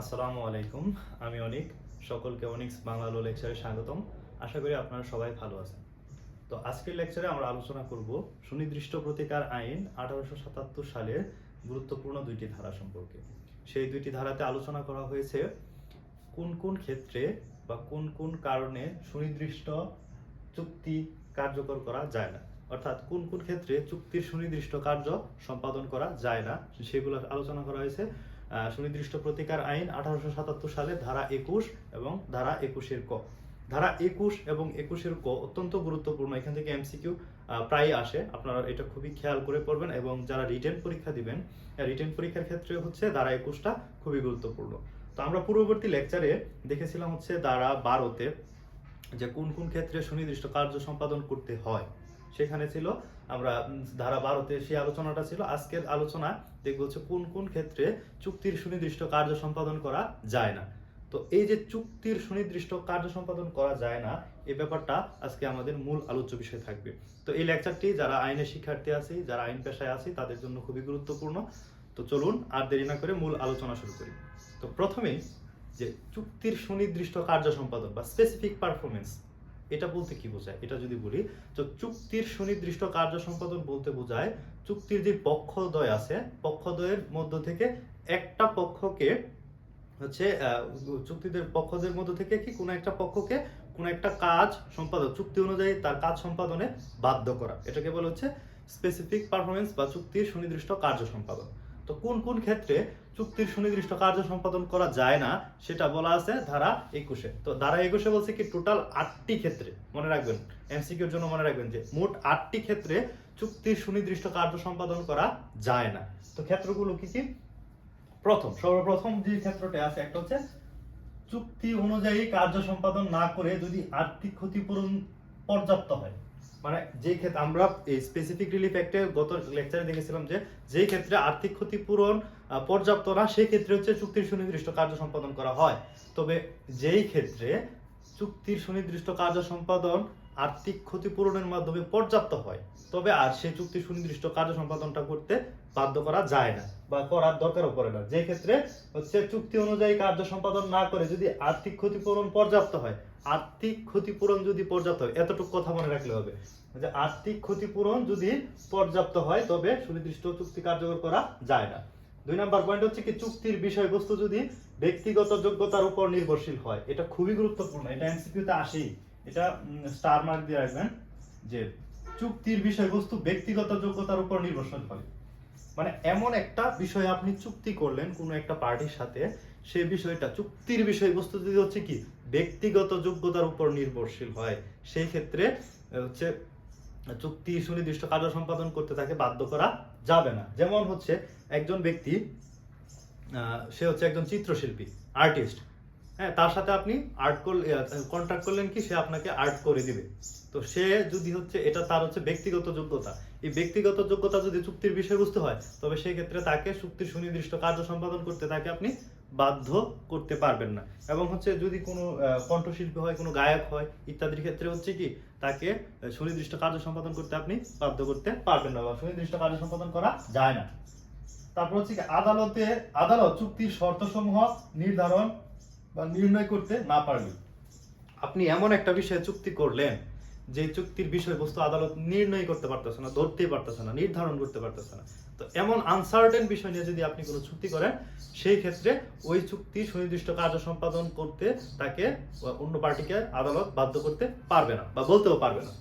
আসসালামু আলাইকুম, আমি অনিক। সকলকে অনিক্স বাংলা লেকচারে স্বাগতম। আশা করি আপনারা সবাই ভালো আছেন। তো আজকের লেকচারে আমরা আলোচনা করব সুনির্দিষ্ট প্রতিকার আইন আঠারোশো সাতাত্তর সালের গুরুত্বপূর্ণ দুইটি ধারা সম্পর্কে। সেই দুইটি ধারাতে আলোচনা করা হয়েছে কোন কোন ক্ষেত্রে বা কোন কোন কারণে সুনির্দিষ্ট চুক্তি কার্যকর করা যায় না। অর্থাৎ কোন কোন ক্ষেত্রে চুক্তির সুনির্দিষ্ট কার্য সম্পাদন করা যায় না, সেগুলো আলোচনা করা হয়েছে। সুনির্দিষ্ট প্রতিকার আইন আঠারোশো সাতাত্তর সালে ধারা একুশ এবং ধারা একুশের ক। ধারা একুশ এবং একুশের ক অত্যন্ত গুরুত্বপূর্ণ। এখান থেকে এমসিকিউ প্রায় আসে। আপনারা এটা খুবই খেয়াল করে পড়বেন এবং যারা রিটেন পরীক্ষা দিবেন রিটেন পরীক্ষার ক্ষেত্রে হচ্ছে ধারা একুশটা খুবই গুরুত্বপূর্ণ। তো আমরা পূর্ববর্তী লেকচারে দেখেছিলাম হচ্ছে ধারা বারোতে যে কোন কোন ক্ষেত্রে সুনির্দিষ্ট কার্য সম্পাদন করতে হয়। সেখানে ছিল। আমরা ধারা বারোতে সেই আলোচনাটা ছিল। আজকের আলোচনা দেখব হচ্ছে কোন কোন ক্ষেত্রে চুক্তির সুনির্দিষ্ট কার্য সম্পাদন করা যায় না। তো এই যে চুক্তির সুনির্দিষ্ট কার্য সম্পাদন করা যায় না, এ ব্যাপারটা আজকে আমাদের মূল আলোচ্য বিষয় থাকবে। তো এই লেকচারটি যারা আইনের শিক্ষার্থী আছি, যারা আইন পেশায় আছি, তাদের জন্য খুবই গুরুত্বপূর্ণ। তো চলুন আর দেরি না করে মূল আলোচনা শুরু করি। তো প্রথমেই যে চুক্তির সুনির্দিষ্ট কার্য সম্পাদন বা স্পেসিফিক পারফরমেন্স এটা বলতে কি বোঝায়? এটা যদি বলি, তো চুক্তির সুনির্দিষ্ট কার্য সম্পাদন বলতে বোঝায়, চুক্তির যে পক্ষদ্বয় আছে, পক্ষদ্বয়ের মধ্য থেকে একটা পক্ষকে হচ্ছে চুক্তিদের পক্ষদের মধ্য থেকে কি কোনো একটা পক্ষকে কোনো একটা কাজ সম্পাদন চুক্তি অনুযায়ী তার কাজ সম্পাদনে বাধ্য করা। এটাকে বলা হচ্ছে স্পেসিফিক পারফরমেন্স বা চুক্তির সুনির্দিষ্ট কার্য সম্পাদন। তো কোন কোন ক্ষেত্রে চুক্তির সুনির্দিষ্ট কার্য সম্পাদন করা যায় না, সেটা বলা আছে ধারা একুশে। তো ধারা একুশে বলছে কি টোটাল আটটি ক্ষেত্রে, মনে রাখবেন এমসিকিউর জন্য মনে রাখবেন যে মোট আটটি ক্ষেত্রে চুক্তির সুনির্দিষ্ট কার্য সম্পাদন করা যায় না। তো ক্ষেত্রগুলো কি কি? প্রথম, সর্বপ্রথম যে ক্ষেত্রটা আছে, একটা হচ্ছে চুক্তি অনুযায়ী কার্য সম্পাদন না করে যদি আর্থিক ক্ষতিপূরণ পর্যাপ্ত হয়। মানে যে ক্ষেত্রে আমরা এই স্পেসিফিক রিলিফ অ্যাক্টে গত লেকচারে দেখেছিলাম যে যে ক্ষেত্রে আর্থিক ক্ষতিপূরণ পর্যাপ্ত না, সেই ক্ষেত্রে হচ্ছে চুক্তির সুনির্দিষ্ট কার্য সম্পাদন করা হয়। তবে যেই ক্ষেত্রে চুক্তির সুনির্দিষ্ট কার্য সম্পাদন আর্থিক ক্ষতিপূরণের মাধ্যমে পর্যাপ্ত হয়, তবে আর সেই চুক্তির সুনির্দিষ্ট কার্য সম্পাদনটা করতে বাধ্য করা যায় না বা করার দরকারও পড়ে না। যে ক্ষেত্রে হচ্ছে চুক্তি অনুযায়ী কার্য সম্পাদন না করে যদি আর্থিক ক্ষতিপূরণ পর্যাপ্ত হয় আর্থিক ক্ষতিপূরণ যদি পর্যাপ্ত হয়, এতটুকু কথা মনে রাখলে হবে। যে আর্থিক ক্ষতিপূরণ যদি পর্যাপ্ত হয়, তবে সুনির্দিষ্ট চুক্তি কার্যকর করা যায় না। দুই নাম্বার পয়েন্ট হচ্ছে কি, চুক্তির বিষয়বস্তু যদি ব্যক্তিগত যোগ্যতার উপর নির্ভরশীল হয়, এটা খুবই গুরুত্বপূর্ণ। এটা এমসিকিউতে আসেই। এটা স্টার মার্ক দিয়ে রাখবেন যে চুক্তির বিষয়বস্তু ব্যক্তিগত যোগ্যতার উপর নির্ভরশীল হয়। মানে এমন একটা বিষয় আপনি চুক্তি করলেন কোনো একটা পার্টির সাথে সেই বিষয়টা, চুক্তির বিষয়বস্তু যদি হচ্ছে কি, ব্যক্তিগত যোগ্যতার উপর নির্ভরশীল হয়, সেই ক্ষেত্রে হচ্ছে, চুক্তি সুনির্দিষ্ট কার্য সম্পাদন করতে তাকে বাধ্য করা যাবে না। যেমন হচ্ছে, একজন ব্যক্তি সে হচ্ছে একজন চিত্রশিল্পী আর্টিস্ট হ্যাঁ তার সাথে আপনি আর্ট কন্ট্রাক্ট করলেন কি, সে আপনাকে আর্ট করে দিবে। তো সে যদি হচ্ছে, এটা তার হচ্ছে ব্যক্তিগত যোগ্যতা। এই ব্যক্তিগত যোগ্যতা যদি চুক্তির বিষয়বস্তু হয়, তবে সেই ক্ষেত্রে তাকে চুক্তির সুনির্দিষ্ট কার্য সম্পাদন করতে তাকে আপনি বাধ্য করতে পারবেন না। এবং হচ্ছে যদি কোনো কণ্ঠশিল্পী হয়, কোনো গায়ক হয়, ইত্যাদির ক্ষেত্রে হচ্ছে কি, তাকে সুনির্দিষ্ট কার্য সম্পাদন করতে আপনি বাধ্য করতে পারবেন না বা সুনির্দিষ্ট কার্য সম্পাদন করা যায় না। তারপর হচ্ছে কি, আদালতে, আদালত চুক্তির শর্তসমূহ নির্ধারণ বা নির্ণয় করতে না পারলে। আপনি এমন একটা বিষয়ে চুক্তি করলেন যে চুক্তির বিষয়বস্তু আদালত নির্ণয় করতে পারতেছে না, ধরতেই পারতেছে না, নির্ধারণ করতে পারতেছে না। তো এমন আনসার্টেন বিষয় নিয়ে যদি আপনি কোনো চুক্তি করেন, সেই ক্ষেত্রে ওই চুক্তি সুনির্দিষ্ট কার্য সম্পাদন করতে তাকে অন্য পার্টিকে আদালত বাধ্য করতে পারবে না বা বলতেও পারবে না।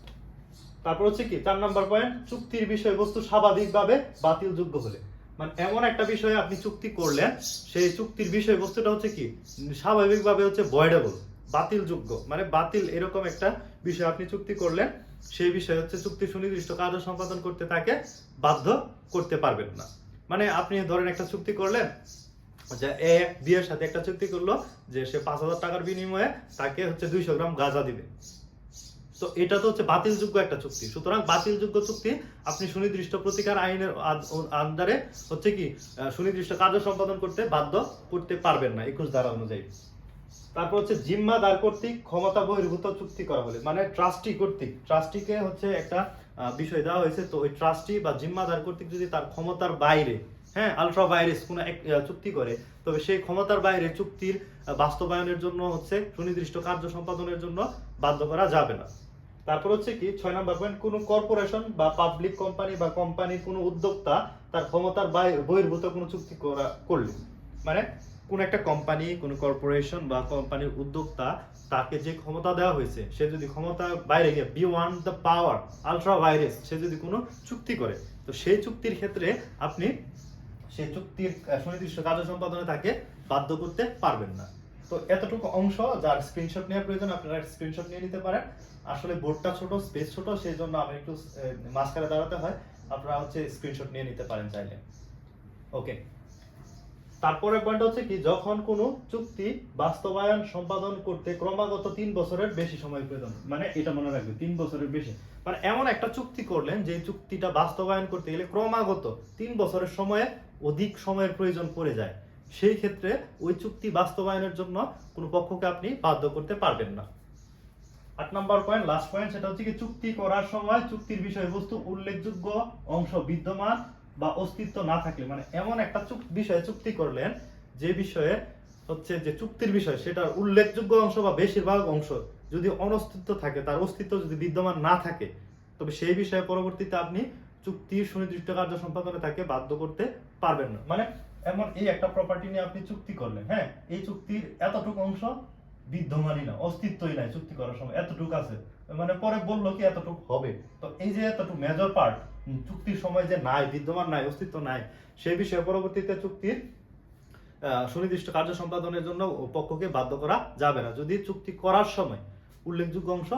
তারপর হচ্ছে কি, চার নাম্বার পয়েন্ট চুক্তির বিষয়বস্তু স্বাভাবিকভাবে বাতিলযোগ্য হলে। মানে এমন একটা বিষয়ে আপনি চুক্তি করলেন, সেই চুক্তির বিষয়বস্তুটা হচ্ছে কি, স্বাভাবিকভাবে হচ্ছে ভয়েডেবল বাতিলযোগ্য। মানে বাতিল এরকম একটা বিষয় আপনি চুক্তি করলেন, সেই বিষয়ে হচ্ছে চুক্তি সুনির্দিষ্ট কার্য সম্পাদন করতে তাকে বাধ্য করতে পারবেন না। মানে আপনি ধরেন একটা চুক্তি করলেন, যে এ বিয়ের সাথে একটা চুক্তি করল, যে সে পাঁচ হাজার টাকার বিনিময়ে তাকে হচ্ছে দুইশো গ্রাম গাঁজা দিবে। তো এটা তো হচ্ছে বাতিলযোগ্য একটা চুক্তি। সুতরাং বাতিলযোগ্য চুক্তি আপনি সুনির্দিষ্ট প্রতিকার আইনের আন্ডারে হচ্ছে কি সুনির্দিষ্ট কার্য সম্পাদন করতে বাধ্য করতে পারবেন না, একুশ ধারা অনুযায়ী। তারপর হচ্ছে জিম্মাদার কর্তৃক ক্ষমতা বহির্ভূত চুক্তি করা হলে। মানে ট্রাস্টি কর্তৃক। ট্রাস্টিকে হচ্ছে একটা বিষয় দেওয়া হয়েছে। তো ওই ট্রাস্টি বা জিম্মাদার কর্তৃক যদি তার ক্ষমতার বাইরে হ্যাঁ আলট্রা ভাইরাস কোনো এক চুক্তি করে, তবে সেই ক্ষমতার বাইরে চুক্তির বাস্তবায়নের জন্য হচ্ছে সুনির্দিষ্ট কার্য সম্পাদনের জন্য বাধ্য করা যাবে না। তারপর হচ্ছে কি, ছয় নম্বর পয়েন্ট কোনো কর্পোরেশন বা পাবলিক কোম্পানি বা কোম্পানির কোনো উদ্যোক্তা তার ক্ষমতার বহির্ভূত কোনো চুক্তি করা, করলে। মানে কোন একটা কোম্পানি কোন কর্পোরেশন বা কোম্পানির উদ্যোক্তা তাকে যে ক্ষমতা দেওয়া হয়েছে, সে যদি ক্ষমতা বাইরে গিয়ে beyond the power ultra vires সে যদি কোনো চুক্তি করে, তো সেই চুক্তির ক্ষেত্রে আপনি সেই চুক্তির সুনির্দিষ্ট কার্য সম্পাদনে তাকে বাধ্য করতে পারবেন না। তো এতটুকু অংশ যার স্ক্রিনশট নেওয়ার প্রয়োজন, আপনারা স্ক্রিনশট নিয়ে নিতে পারেন। আসলে বোর্ডটা ছোট স্পেস ছোট, সেই জন্য আমি একটু মাঝখানে দাঁড়াতে হয়। আপনারা হচ্ছে স্ক্রিনশট নিয়ে নিতে পারেন চাইলে। ওকে তারপরে পয়েন্ট হচ্ছে কি, যখন কোনো চুক্তি বাস্তবায়ন সম্পাদন করতে ক্রমাগত তিন বছরের বেশি সময় প্রয়োজন মানে এটা মনে রাখবে, তিন বছরের বেশি। মানে এমন একটা চুক্তি করলেন যে চুক্তিটা বাস্তবায়ন করতে গেলে ক্রমাগত তিন বছরের সময়ে অধিক সময়ের প্রয়োজন পড়ে যায়। সেই ক্ষেত্রে ওই চুক্তি বাস্তবায়নের জন্য কোনো পক্ষকে আপনি বাধ্য করতে পারবেন না। আট নম্বর পয়েন্ট লাস্ট পয়েন্ট সেটা হচ্ছে কি, চুক্তি করার সময় চুক্তির বিষয়বস্তু উল্লেখযোগ্য অংশ বিদ্যমান বা অস্তিত্ব না থাকলে মানে এমন একটা চুক- বিষয়ে চুক্তি করলেন, যে বিষয়ে হচ্ছে যে চুক্তির বিষয়, সেটার উল্লেখযোগ্য অংশ বা বেশিরভাগ অংশ যদি অনস্তিত্ব থাকে, তার অস্তিত্ব যদি বিদ্যমান না থাকে, তবে সেই বিষয়ে পরবর্তীতে আপনি চুক্তির সুনির্দিষ্ট কার্য সম্পাদনে তাকে বাধ্য করতে পারবেন না। মানে এমন এই একটা প্রপার্টি নিয়ে আপনি চুক্তি করলেন হ্যাঁ? এই চুক্তির এতটুকু অংশ বিদ্যমানই না, অস্তিত্বই নাই চুক্তি করার সময়, এতটুকু আছে। মানে পরে বলল কি এতটুকু হবে। তো এই যে এতটুকু মেজর পার্ট চুক্তির সময় যে নাই, বিদ্যমান নাই, অস্তিত্ব নাই সেই বিষয়ে পরবর্তীতে চুক্তির সুনির্দিষ্ট কার্য সম্পাদনের জন্য পক্ষকে বাধ্য করা যাবে না। যদি চুক্তি করার সময় উল্লেখযোগ্য অংশ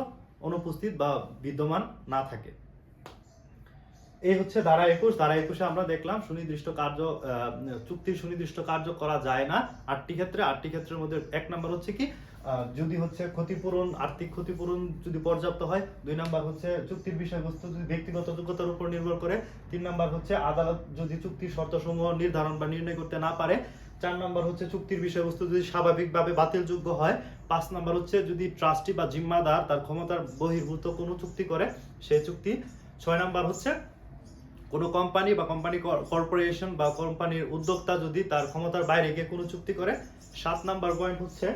অনুপস্থিত বা বিদ্যমান না থাকে। এই হচ্ছে ধারা একুশ। ধারা একুশে আমরা দেখলাম সুনির্দিষ্ট কার্য চুক্তির সুনির্দিষ্ট কার্য করা যায় না। আটটি ক্ষেত্রে, আটটি ক্ষেত্রের মধ্যে এক নাম্বার হচ্ছে কি? যদি হচ্ছে ক্ষতিপূরণ, আর্থিক ক্ষতিপূরণ যদি পর্যাপ্ত হয়, দুই নাম্বার হচ্ছে চুক্তির বিষয়বস্তু যদি ব্যক্তিগত যোগ্যতার উপর নির্ভর করে, তিন নাম্বার হচ্ছে আদালত যদি চুক্তির শর্তসমূহ নির্ধারণ বা নির্ণয় করতে না পারে, চার নাম্বার হচ্ছে চুক্তির বিষয়বস্তু যদি স্বাভাবিকভাবে বাতিলযোগ্য হয়, পাঁচ নাম্বার হচ্ছে যদি ট্রাস্টি বা জিম্মাদার তার ক্ষমতার বহির্ভূত কোনো চুক্তি করে, সেই চুক্তি, ছয় নাম্বার হচ্ছে কোনো কোম্পানি বা কোম্পানি কর্পোরেশন বা কোম্পানির উদ্যোক্তা যদি তার ক্ষমতার বাইরে গিয়ে কোনো চুক্তি করে, সাত নাম্বার পয়েন্ট হচ্ছে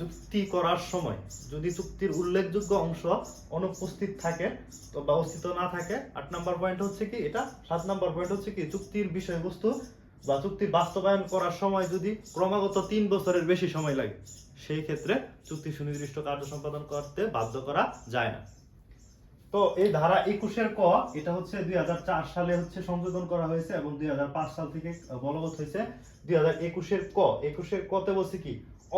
চুক্তি করার সময় যদি চুক্তির উল্লেখযোগ্য অংশ অনুপস্থিত থাকে, তো বা অস্তিত্ব না থাকে, আট নম্বর পয়েন্ট হচ্ছে কি এটা? সাত নম্বর পয়েন্ট হচ্ছে কি চুক্তির বিষয়বস্তু বা চুক্তির বাস্তবায়ন করার সময় যদি ক্রমাগত তিন বছরের বেশি সময় লাগে, সেই ক্ষেত্রে চুক্তি সুনির্দিষ্ট কার্য সম্পাদন করতে বাধ্য করা যায় না। তো এই ধারা একুশের ক, এটা হচ্ছে দুই হাজার চার সালে হচ্ছে সংশোধন করা হয়েছে এবং দুই হাজার পাঁচ সাল থেকে বলবৎ হয়েছে। দুই হাজার একুশের ক, একুশের কতে বলছে কি?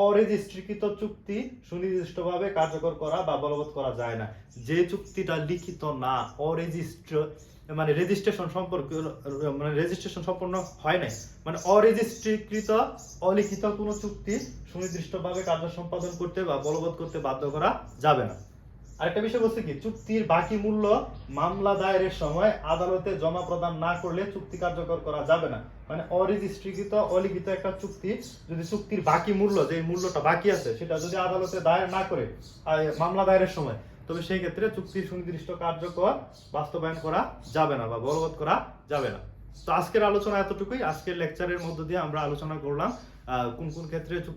অরেজিস্ট্রিকৃত চুক্তি সুনির্দিষ্টভাবে কার্যকর করা বা বলবৎ করা যায় না। যে চুক্তিটা লিখিত না, অরেজিস্ট্র মানে রেজিস্ট্রেশন সম্পর্ক মানে রেজিস্ট্রেশন সম্পন্ন হয় নাই মানে অরেজিস্ট্রিকৃত, অলিখিত কোনো চুক্তি সুনির্দিষ্টভাবে কার্য সম্পাদন করতে বা বলবৎ করতে বাধ্য করা যাবে না। আরেকটা বিষয় বলছে কি, চুক্তির বাকি মূল্য মামলা দায়েরের সময় আদালতে জমা প্রদান না করলে চুক্তি কার্যকর করা যাবে না। মানে অরেজিস্ট্রিকৃত, অলিখিত একটা চুক্তি, যদি চুক্তির বাকি মূল্য, যে মূল্যটা বাকি আছে, সেটা যদি আদালতে দায়ের না করে মামলা দায়েরের সময়, তবে সেই ক্ষেত্রে চুক্তির সুনির্দিষ্ট কার্যকর বাস্তবায়ন করা যাবে না বা বলবৎ করা যাবে না। তো আজকের আলোচনা এতটুকুই। আজকের লেকচারের মধ্য দিয়ে আমরা আলোচনা করলাম কোন কোন ক্ষেত্রে চুক্তি